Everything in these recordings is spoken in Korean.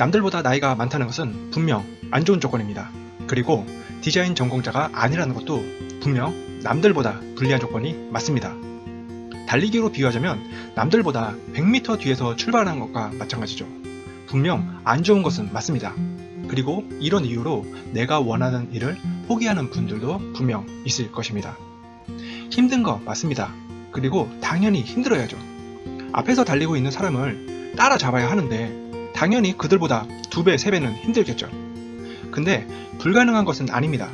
남들보다 나이가 많다는 것은 분명 안 좋은 조건입니다. 그리고 디자인 전공자가 아니라는 것도 분명 남들보다 불리한 조건이 맞습니다. 달리기로 비유하자면 남들보다 100m 뒤에서 출발하는 것과 마찬가지죠. 분명 안 좋은 것은 맞습니다. 그리고 이런 이유로 내가 원하는 일을 포기하는 분들도 분명 있을 것입니다. 힘든 거 맞습니다. 그리고 당연히 힘들어야죠. 앞에서 달리고 있는 사람을 따라잡아야 하는데 당연히 그들보다 두 배, 세 배는 힘들겠죠. 근데 불가능한 것은 아닙니다.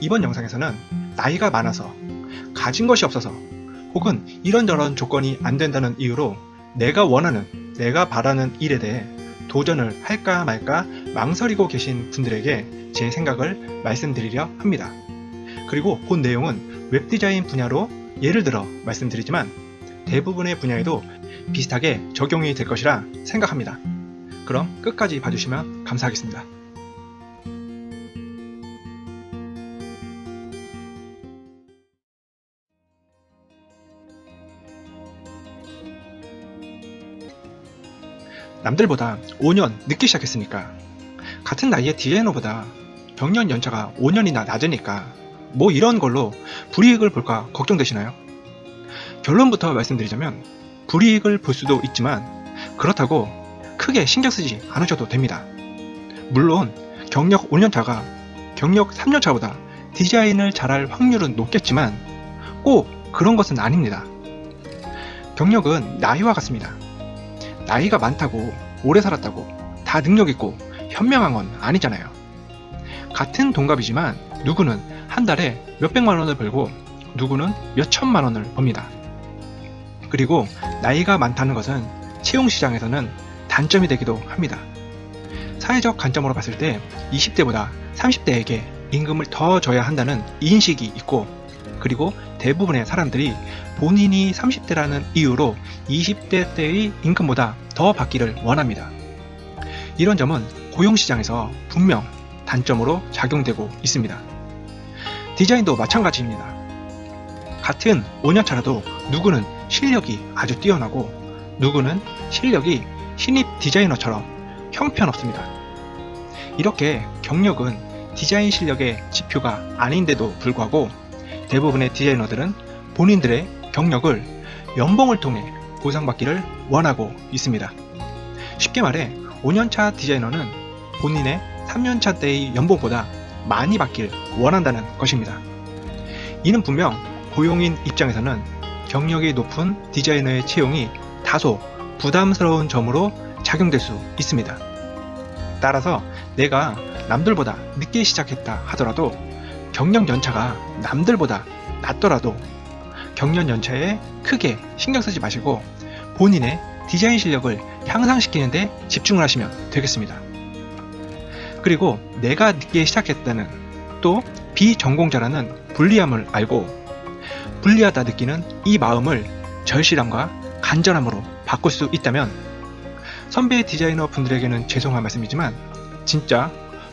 이번 영상에서는 나이가 많아서 가진 것이 없어서 혹은 이런저런 조건이 안 된다는 이유로 내가 원하는, 내가 바라는 일에 대해 도전을 할까 말까 망설이고 계신 분들에게 제 생각을 말씀드리려 합니다. 그리고 본 내용은 웹디자인 분야로 예를 들어 말씀드리지만 대부분의 분야에도 비슷하게 적용이 될 것이라 생각합니다. 그럼 끝까지 봐주시면 감사하겠습니다. 남들보다 5년 늦게 시작했으니까 같은 나이의 디자이너보다 경력 연차가 5년이나 낮으니까 뭐 이런 걸로 불이익을 볼까 걱정되시나요? 결론부터 말씀드리자면 불이익을 볼 수도 있지만 그렇다고 크게 신경 쓰지 않으셔도 됩니다. 물론 경력 5년차가 경력 3년차보다 디자인을 잘할 확률은 높겠지만 꼭 그런 것은 아닙니다. 경력은 나이와 같습니다. 나이가 많다고 오래 살았다고 다 능력 있고 현명한 건 아니잖아요. 같은 동갑이지만 누구는 한 달에 몇백만 원을 벌고 누구는 몇천만 원을 법니다. 그리고 나이가 많다는 것은 채용 시장에서는 단점이 되기도 합니다. 사회적 관점으로 봤을 때 20대보다 30대에게 임금을 더 줘야 한다는 인식이 있고 그리고 대부분의 사람들이 본인이 30대라는 이유로 20대 때의 임금보다 더 받기를 원합니다. 이런 점은 고용시장에서 분명 단점으로 작용되고 있습니다. 디자인도 마찬가지입니다. 같은 5년차라도 누구는 실력이 아주 뛰어나고 누구는 실력이 신입 디자이너처럼 형편없습니다. 이렇게 경력은 디자인 실력의 지표가 아닌데도 불구하고 대부분의 디자이너들은 본인들의 경력을 연봉을 통해 보상받기를 원하고 있습니다. 쉽게 말해 5년차 디자이너는 본인의 3년차 때의 연봉보다 많이 받길 원한다는 것입니다. 이는 분명 고용인 입장에서는 경력이 높은 디자이너의 채용이 다소 부담스러운 점으로 작용될 수 있습니다. 따라서 내가 남들보다 늦게 시작했다 하더라도 경력 연차가 남들보다 낮더라도 경력 연차에 크게 신경 쓰지 마시고 본인의 디자인 실력을 향상시키는데 집중을 하시면 되겠습니다. 그리고 내가 늦게 시작했다는 또 비전공자라는 불리함을 알고 불리하다 느끼는 이 마음을 절실함과 간절함으로 바꿀 수 있다면 선배 디자이너 분들에게는 죄송한 말씀이지만 진짜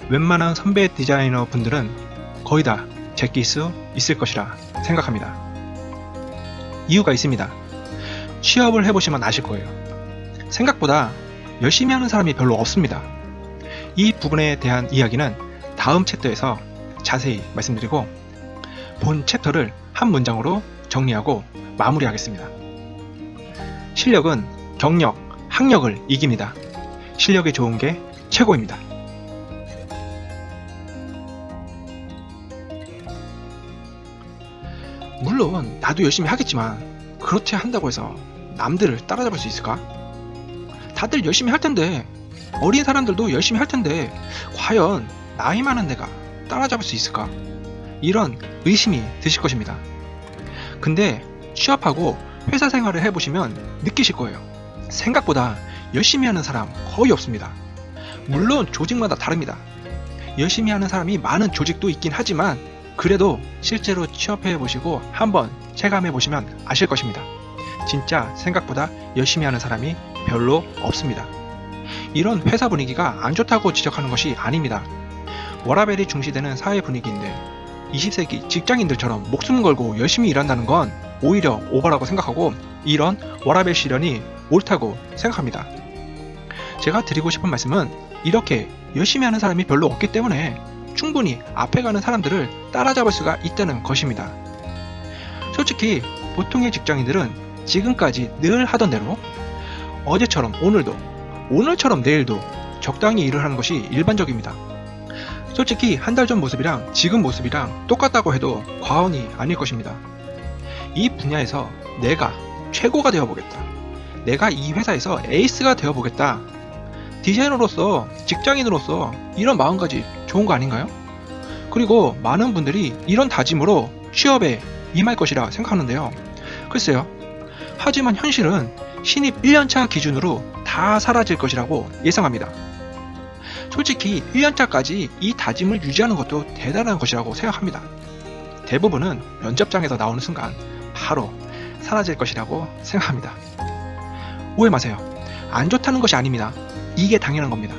웬만한 선배 디자이너 분들은 거의 다 제낄 수 있을 것이라 생각합니다. 이유가 있습니다. 취업을 해보시면 아실 거예요. 생각보다 열심히 하는 사람이 별로 없습니다. 이 부분에 대한 이야기는 다음 챕터에서 자세히 말씀드리고 본 챕터를 한 문장으로 정리하고 마무리하겠습니다. 실력은 경력, 학력을 이깁니다. 실력이 좋은 게 최고입니다. 물론 나도 열심히 하겠지만 그렇게 한다고 해서 남들을 따라잡을 수 있을까? 다들 열심히 할 텐데 어린 사람들도 열심히 할 텐데 과연 나이 많은 내가 따라잡을 수 있을까? 이런 의심이 드실 것입니다. 근데 취업하고 회사 생활을 해보시면 느끼실 거예요. 생각보다 열심히 하는 사람 거의 없습니다. 물론 조직마다 다릅니다. 열심히 하는 사람이 많은 조직도 있긴 하지만 그래도 실제로 취업해 보시고 한번 체감해 보시면 아실 것입니다. 진짜 생각보다 열심히 하는 사람이 별로 없습니다. 이런 회사 분위기가 안 좋다고 지적하는 것이 아닙니다. 워라벨이 중시되는 사회 분위기인데 20세기 직장인들처럼 목숨 걸고 열심히 일한다는 건 오히려 오버라고 생각하고 이런 워라벨 실현이 옳다고 생각합니다. 제가 드리고 싶은 말씀은 이렇게 열심히 하는 사람이 별로 없기 때문에 충분히 앞에 가는 사람들을 따라잡을 수가 있다는 것입니다. 솔직히 보통의 직장인들은 지금까지 늘 하던 대로 어제처럼 오늘도 오늘처럼 내일도 적당히 일을 하는 것이 일반적입니다. 솔직히 한 달 전 모습이랑 지금 모습이랑 똑같다고 해도 과언이 아닐 것입니다. 이 분야에서 내가 최고가 되어보겠다. 내가 이 회사에서 에이스가 되어보겠다. 디자이너로서, 직장인으로서 이런 마음가짐 좋은 거 아닌가요? 그리고 많은 분들이 이런 다짐으로 취업에 임할 것이라 생각하는데요. 글쎄요. 하지만 현실은 신입 1년차 기준으로 다 사라질 것이라고 예상합니다. 솔직히 1년차까지 이 다짐을 유지하는 것도 대단한 것이라고 생각합니다. 대부분은 면접장에서 나오는 순간 바로 사라질 것이라고 생각합니다. 오해 마세요. 안 좋다는 것이 아닙니다. 이게 당연한 겁니다.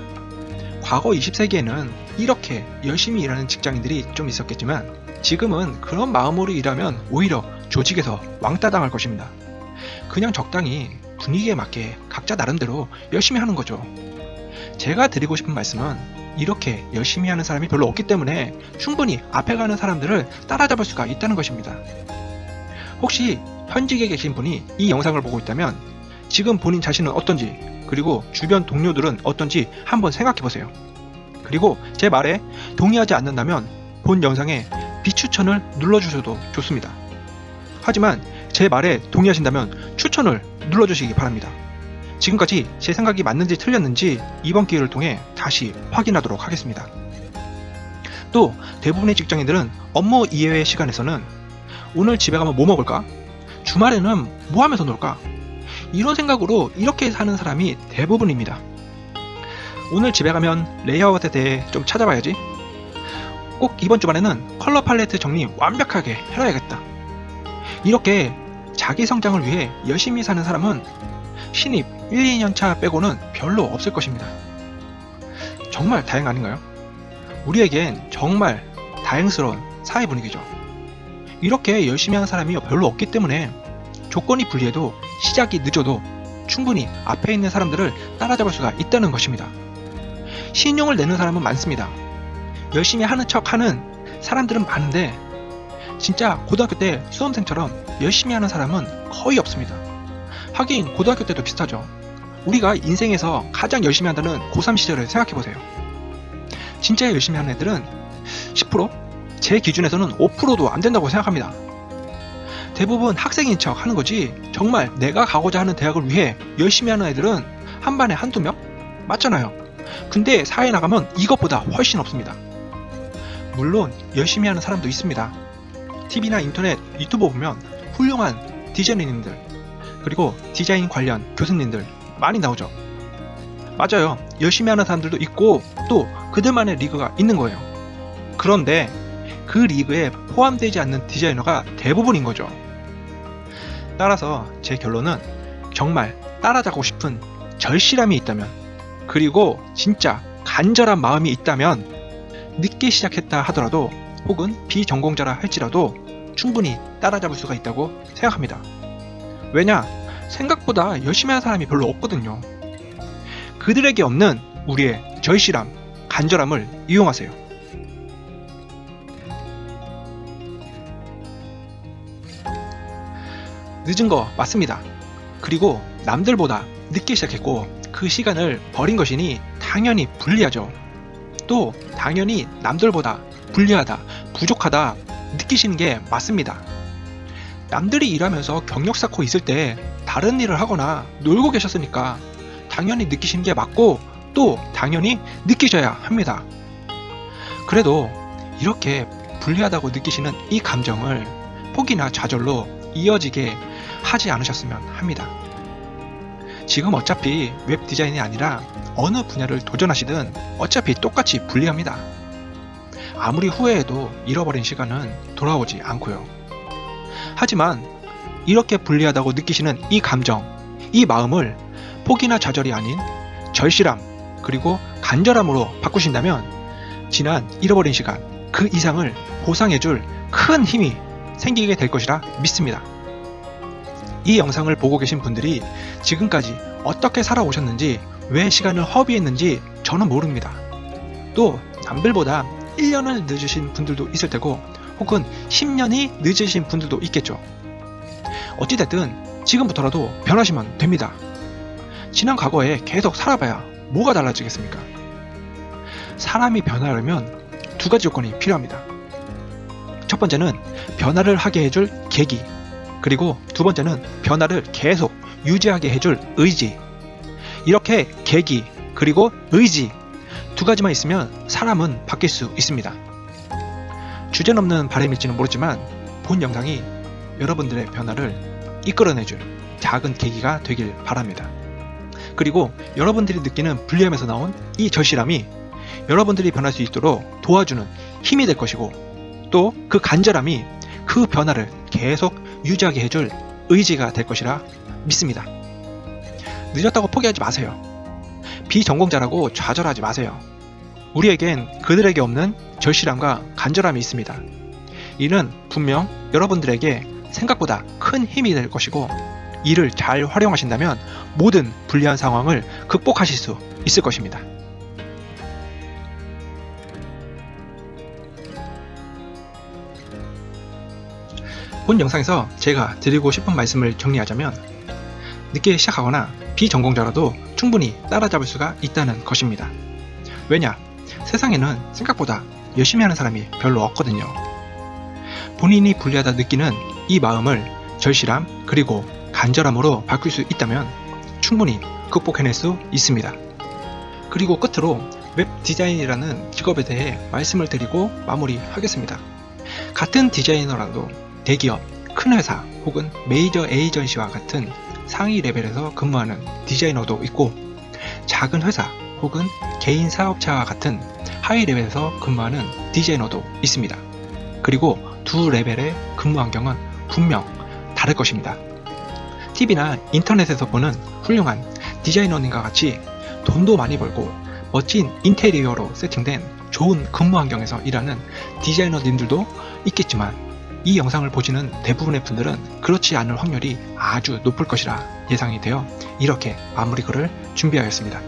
과거 20세기에는 이렇게 열심히 일하는 직장인들이 좀 있었겠지만 지금은 그런 마음으로 일하면 오히려 조직에서 왕따 당할 것입니다. 그냥 적당히 분위기에 맞게 각자 나름대로 열심히 하는 거죠. 제가 드리고 싶은 말씀은 이렇게 열심히 하는 사람이 별로 없기 때문에 충분히 앞에 가는 사람들을 따라잡을 수가 있다는 것입니다. 혹시 현직에 계신 분이 이 영상을 보고 있다면 지금 본인 자신은 어떤지 그리고 주변 동료들은 어떤지 한번 생각해 보세요. 그리고 제 말에 동의하지 않는다면 본 영상에 비추천을 눌러주셔도 좋습니다. 하지만 제 말에 동의하신다면 추천을 눌러주시기 바랍니다. 지금까지 제 생각이 맞는지 틀렸는지 이번 기회를 통해 다시 확인하도록 하겠습니다. 또 대부분의 직장인들은 업무 이외의 시간에서는 오늘 집에 가면 뭐 먹을까? 주말에는 뭐 하면서 놀까? 이런 생각으로 이렇게 사는 사람이 대부분입니다. 오늘 집에 가면 레이아웃에 대해 좀 찾아봐야지. 꼭 이번 주말에는 컬러 팔레트 정리 완벽하게 해놔야겠다. 이렇게 자기 성장을 위해 열심히 사는 사람은 신입 1, 2년 차 빼고는 별로 없을 것입니다. 정말 다행 아닌가요? 우리에겐 정말 다행스러운 사회 분위기죠. 이렇게 열심히 하는 사람이 별로 없기 때문에 조건이 불리해도 시작이 늦어도 충분히 앞에 있는 사람들을 따라잡을 수가 있다는 것입니다. 신용을 내는 사람은 많습니다. 열심히 하는 척 하는 사람들은 많은데 진짜 고등학교 때 수험생처럼 열심히 하는 사람은 거의 없습니다. 하긴 고등학교 때도 비슷하죠. 우리가 인생에서 가장 열심히 한다는 고3 시절을 생각해보세요. 진짜 열심히 하는 애들은 10%? 제 기준에서는 5%도 안 된다고 생각합니다. 대부분 학생인 척 하는 거지 정말 내가 가고자 하는 대학을 위해 열심히 하는 애들은 한 반에 한두 명? 맞잖아요. 근데 사회에 나가면 이것보다 훨씬 없습니다. 물론 열심히 하는 사람도 있습니다. TV나 인터넷, 유튜브 보면 훌륭한 디자이너님들 그리고 디자인 관련 교수님들 많이 나오죠. 맞아요. 열심히 하는 사람들도 있고 또 그들만의 리그가 있는 거예요. 그런데 그 리그에 포함되지 않는 디자이너가 대부분인 거죠. 따라서 제 결론은 정말 따라잡고 싶은 절실함이 있다면 그리고 진짜 간절한 마음이 있다면 늦게 시작했다 하더라도 혹은 비전공자라 할지라도 충분히 따라잡을 수가 있다고 생각합니다. 왜냐? 생각보다 열심히 하는 사람이 별로 없거든요. 그들에게 없는 우리의 절실함, 간절함을 이용하세요. 늦은 거 맞습니다. 그리고 남들보다 늦게 시작했고 그 시간을 버린 것이니 당연히 불리하죠. 또 당연히 남들보다 불리하다, 부족하다 느끼시는 게 맞습니다. 남들이 일하면서 경력 쌓고 있을 때 다른 일을 하거나 놀고 계셨으니까 당연히 느끼시는 게 맞고 또 당연히 느끼셔야 합니다. 그래도 이렇게 불리하다고 느끼시는 이 감정을 포기나 좌절로 이어지게 하지 않으셨으면 합니다. 지금 어차피 웹 디자인이 아니라 어느 분야를 도전하시든 어차피 똑같이 불리합니다. 아무리 후회해도 잃어버린 시간은 돌아오지 않고요. 하지만 이렇게 불리하다고 느끼시는 이 감정, 이 마음을 포기나 좌절이 아닌 절실함, 그리고 간절함으로 바꾸신다면 지난 잃어버린 시간, 그 이상을 보상해줄 큰 힘이 생기게 될 것이라 믿습니다. 이 영상을 보고 계신 분들이 지금까지 어떻게 살아오셨는지 왜 시간을 허비했는지 저는 모릅니다. 또 남들보다 1년을 늦으신 분들도 있을 테고 혹은 10년이 늦으신 분들도 있겠죠. 어찌됐든 지금부터라도 변하시면 됩니다. 지난 과거에 계속 살아봐야 뭐가 달라지겠습니까? 사람이 변하려면 두 가지 조건이 필요합니다. 첫 번째는 변화를 하게 해줄 계기, 그리고 두 번째는 변화를 계속 유지하게 해줄 의지. 이렇게 계기, 그리고 의지 두 가지만 있으면 사람은 바뀔 수 있습니다. 주제 넘는 바람일지는 모르지만 본 영상이 여러분들의 변화를 이끌어내줄 작은 계기가 되길 바랍니다. 그리고 여러분들이 느끼는 불리함에서 나온 이 절실함이 여러분들이 변할 수 있도록 도와주는 힘이 될 것이고 또 그 간절함이 그 변화를 계속 유지하게 해줄 의지가 될 것이라 믿습니다. 늦었다고 포기하지 마세요. 비전공자라고 좌절하지 마세요. 우리에겐 그들에게 없는 절실함과 간절함이 있습니다. 이는 분명 여러분들에게 생각보다 큰 힘이 될 것이고 이를 잘 활용하신다면 모든 불리한 상황을 극복하실 수 있을 것입니다. 본 영상에서 제가 드리고 싶은 말씀을 정리하자면 늦게 시작하거나 비전공자라도 충분히 따라잡을 수가 있다는 것입니다. 왜냐? 세상에는 생각보다 열심히 하는 사람이 별로 없거든요. 본인이 불리하다 느끼는 이 마음을 절실함 그리고 간절함으로 바꿀 수 있다면 충분히 극복해낼 수 있습니다. 그리고 끝으로 웹 디자인이라는 직업에 대해 말씀을 드리고 마무리하겠습니다. 같은 디자이너라도 대기업, 큰 회사 혹은 메이저 에이전시와 같은 상위 레벨에서 근무하는 디자이너도 있고 작은 회사 혹은 개인 사업자와 같은 하위 레벨에서 근무하는 디자이너도 있습니다. 그리고 두 레벨의 근무 환경은 분명 다를 것입니다. TV나 인터넷에서 보는 훌륭한 디자이너님과 같이 돈도 많이 벌고 멋진 인테리어로 세팅된 좋은 근무 환경에서 일하는 디자이너님들도 있겠지만 이 영상을 보시는 대부분의 분들은 그렇지 않을 확률이 아주 높을 것이라 예상이 되어 이렇게 마무리 글을 준비하였습니다.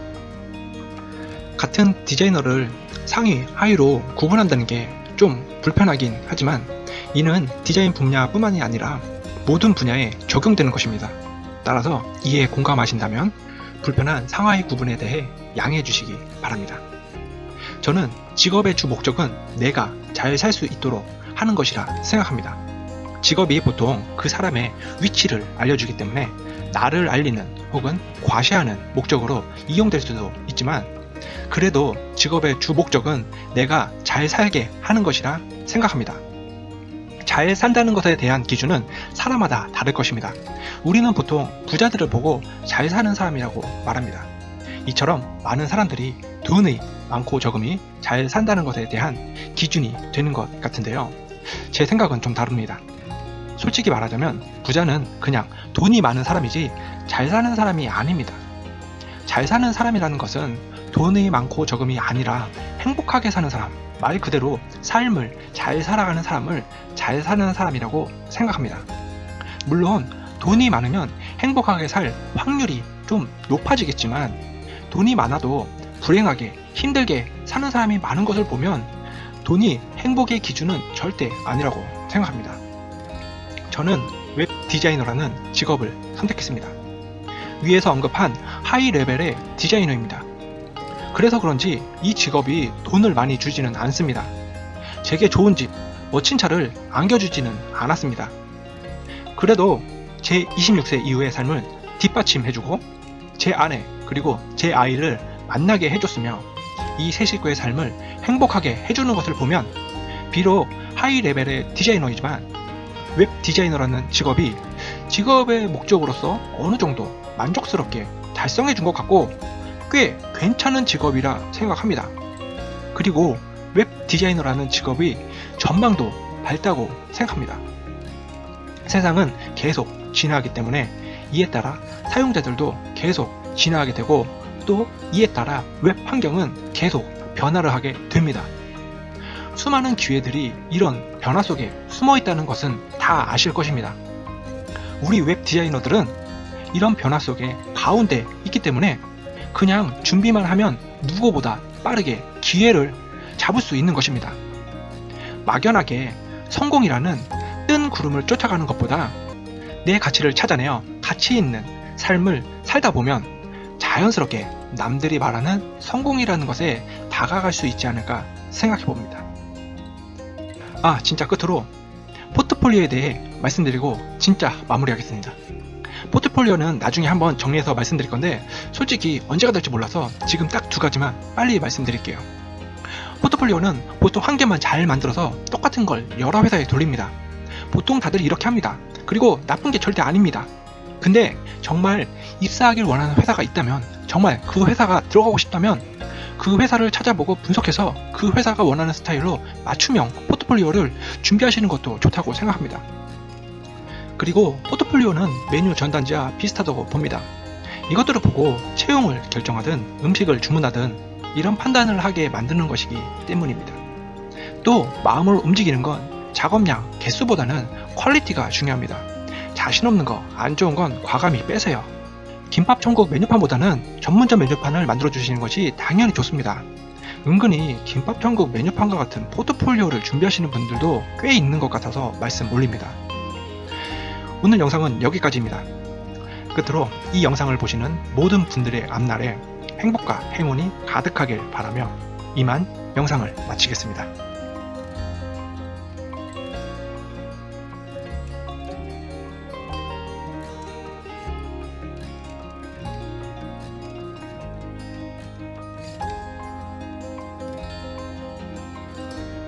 같은 디자이너를 상위, 하위로 구분한다는 게 좀 불편하긴 하지만 이는 디자인 분야뿐만이 아니라 모든 분야에 적용되는 것입니다. 따라서 이에 공감하신다면 불편한 상하이 구분에 대해 양해해 주시기 바랍니다. 저는 직업의 주 목적은 내가 잘 살 수 있도록 하는 것이라 생각합니다. 직업이 보통 그 사람의 위치를 알려주기 때문에 나를 알리는 혹은 과시하는 목적으로 이용될 수도 있지만 그래도 직업의 주 목적은 내가 잘 살게 하는 것이라 생각합니다. 잘 산다는 것에 대한 기준은 사람마다 다를 것입니다. 우리는 보통 부자들을 보고 잘 사는 사람이라고 말합니다. 이처럼 많은 사람들이 돈이 많고 적음이 잘 산다는 것에 대한 기준이 되는 것 같은데요. 제 생각은 좀 다릅니다. 솔직히 말하자면 부자는 그냥 돈이 많은 사람이지 잘 사는 사람이 아닙니다. 잘 사는 사람이라는 것은 돈이 많고 적음이 아니라 행복하게 사는 사람, 말 그대로 삶을 잘 살아가는 사람을 잘 사는 사람이라고 생각합니다. 물론 돈이 많으면 행복하게 살 확률이 좀 높아지겠지만 돈이 많아도 불행하게 힘들게 사는 사람이 많은 것을 보면 돈이 행복의 기준은 절대 아니라고 생각합니다. 저는 웹 디자이너라는 직업을 선택했습니다. 위에서 언급한 하이 레벨의 디자이너입니다. 그래서 그런지 이 직업이 돈을 많이 주지는 않습니다. 제게 좋은 집, 멋진 차를 안겨주지는 않았습니다. 그래도 제 26세 이후의 삶을 뒷받침해주고 제 아내 그리고 제 아이를 만나게 해줬으며 이 세 식구의 삶을 행복하게 해주는 것을 보면 비록 하이 레벨의 디자이너이지만 웹 디자이너라는 직업이 직업의 목적으로서 어느 정도 만족스럽게 달성해 준 것 같고 꽤 괜찮은 직업이라 생각합니다. 그리고 웹 디자이너라는 직업이 전망도 밝다고 생각합니다. 세상은 계속 진화하기 때문에 이에 따라 사용자들도 계속 진화하게 되고 또 이에 따라 웹 환경은 계속 변화를 하게 됩니다. 수많은 기회들이 이런 변화 속에 숨어 있다는 것은 다 아실 것입니다. 우리 웹 디자이너들은 이런 변화 속에 가운데 있기 때문에 그냥 준비만 하면 누구보다 빠르게 기회를 잡을 수 있는 것입니다. 막연하게 성공이라는 뜬 구름을 쫓아가는 것보다 내 가치를 찾아내어 가치 있는 삶을 살다 보면 자연스럽게 남들이 말하는 성공이라는 것에 다가갈 수 있지 않을까 생각해 봅니다. 아, 진짜 끝으로 포트폴리오에 대해 말씀드리고 진짜 마무리하겠습니다. 포트폴리오는 나중에 한번 정리해서 말씀드릴 건데 솔직히 언제가 될지 몰라서 지금 딱 두 가지만 빨리 말씀드릴게요. 포트폴리오는 보통 한 개만 잘 만들어서 똑같은 걸 여러 회사에 돌립니다. 보통 다들 이렇게 합니다. 그리고 나쁜 게 절대 아닙니다. 근데 정말 입사하길 원하는 회사가 있다면 정말 그 회사가 들어가고 싶다면 그 회사를 찾아보고 분석해서 그 회사가 원하는 스타일로 맞춤형 포트폴리오를 준비하시는 것도 좋다고 생각합니다. 그리고 포트폴리오는 메뉴 전단지와 비슷하다고 봅니다. 이것들을 보고 채용을 결정하든 음식을 주문하든 이런 판단을 하게 만드는 것이기 때문입니다. 또 마음을 움직이는 건 작업량, 개수보다는 퀄리티가 중요합니다. 자신 없는 거, 안 좋은 건 과감히 빼세요. 김밥 천국 메뉴판보다는 전문점 메뉴판을 만들어 주시는 것이 당연히 좋습니다. 은근히 김밥 천국 메뉴판과 같은 포트폴리오를 준비하시는 분들도 꽤 있는 것 같아서 말씀 올립니다. 오늘 영상은 여기까지입니다. 끝으로 이 영상을 보시는 모든 분들의 앞날에 행복과 행운이 가득하길 바라며 이만 영상을 마치겠습니다.